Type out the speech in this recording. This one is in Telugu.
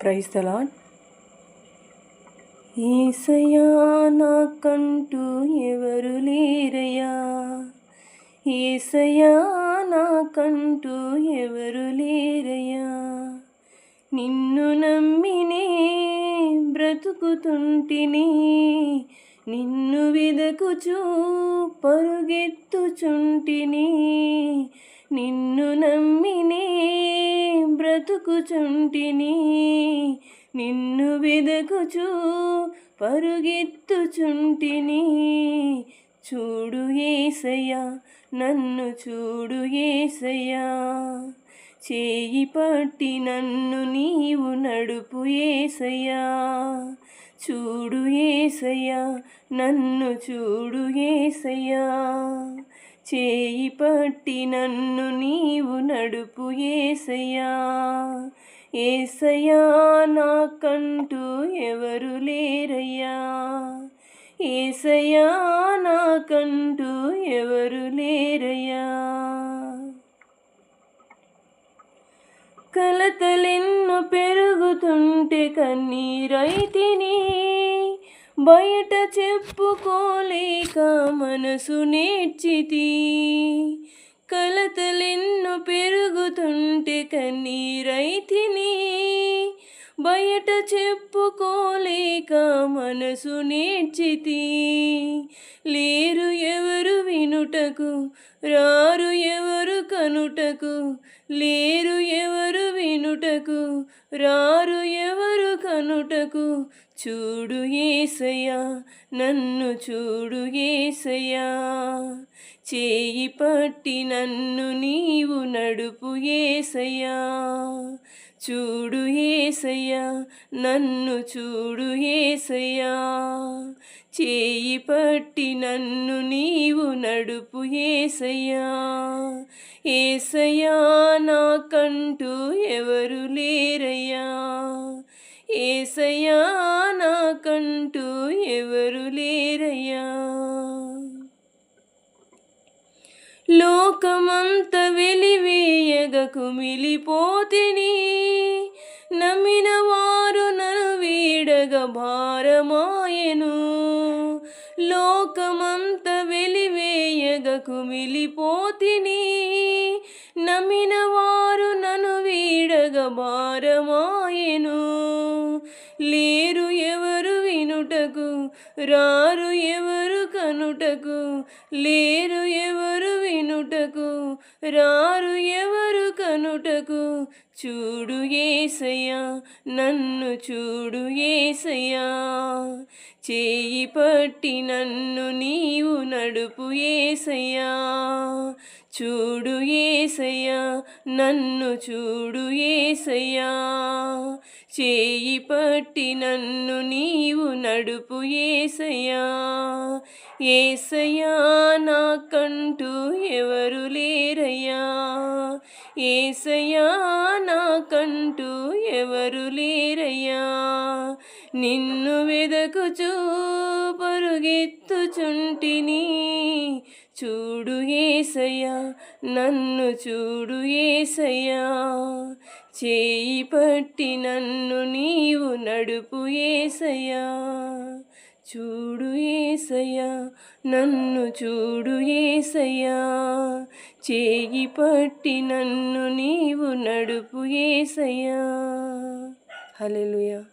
ప్రైజ్ ఈసయా ఏసయా నాకంటూ ఎవరు లేరయ్యా? ఏసయా నాకంటూ ఎవరు లేరయ్యా? నిన్ను నమ్మినే బ్రతుకుతుంటిని నిన్ను వెదకుచూ పరుగెత్తుచుంటిని నిన్ను నమ్మినే బ్రతుకుచుంటిని. నిన్ను వెదకుచు పరుగెత్తుచుంటిని. చూడు ఏసయ్యా నన్ను చూడు ఏసయ్యా. చేయి పట్టి నన్ను నీవు నడుపు ఏసయ్యా. చూడు ఏసయ్యా నన్ను చూడు ఏసయ్యా. చేయి పట్టి నన్ను నీవు నడుపు ఏసయ్యా. ఏసయా నాకంటూ ఎవరు లేరయ్యా. ఏసయా నాకంటూ ఎవరు లేరయ్యా. కలతలెన్ను పెరుగుతుంటే కన్నీరైతిని బయట చెప్పుకోలేక మనసు నేర్చితి. కలతలెన్ను పెరుగుతుంటే కన్నీరైతిని. బయట చెప్పుకోలేక మనసు నేర్చితి. లేరు ఎవరు వినుటకు రారు ఎవరు కనుటకు. లేరు ఎవరు వినుటకు రారు ఎవరు కనుటకు చూడు ఏసయ్యా నన్ను చూడు ఏసయ్యా. చేయి పట్టి నన్ను నీవు నడుపు ఏసయ్యా. చూడు ఏసయ్యా నన్ను చూడు ఏసయ్యా. చేయి పట్టి నన్ను నీవు నడుపు ఏసయ్యా. ఏసయ్యా నాకంటూ ఎవరు లేరయ్యా. ఏసయా నాకంటూ ఎవరు లేరయ్యా. లోకమంత వెలివేయగ కుమిలిపోతిని నమ్మిన వారు నన్ను వీడగ భారమాయను. లోకమంత వెలివేయగ కుమిలిపోతిని నమ్మిన వారు నన్ను వీడగ భారమాయను. లేరు ఎవరు వినుటకు రారు ఎవరు కనుటకు లేరు ఎవరు వినుటకు రారు ఎవరు కనుటకు. చూడు ఏసయ్యా నన్ను చూడు ఏసయ్యా. చేయి పట్టి నన్ను నీవు నడుపు ఏసయ్యా. చూడు ఏసయ్యా నన్ను చూడు ఏసయ్యా. చేయి పట్టి నన్ను నీవు నడుపు ఏసయ్యా. ఏసయ్యా నాకంటూ ఎవరు లేరయ్యా. ఏసయ్యా నాకంటూ ఎవరు లేరయ్యా. నిన్ను వెదకుచూ పరుగెత్తుచుంటిని. చూడు ఏసయ్యా నన్ను చూడు ఏసయ్యా. చేయి పట్టి నన్ను నీవు నడుపు ఏసయ్యా. చూడు ఏసయ్యా నన్ను చూడు ఏసయ్యా. చేయి పట్టి నన్ను నీవు నడుపు ఏసయ్యా. హలెలుయా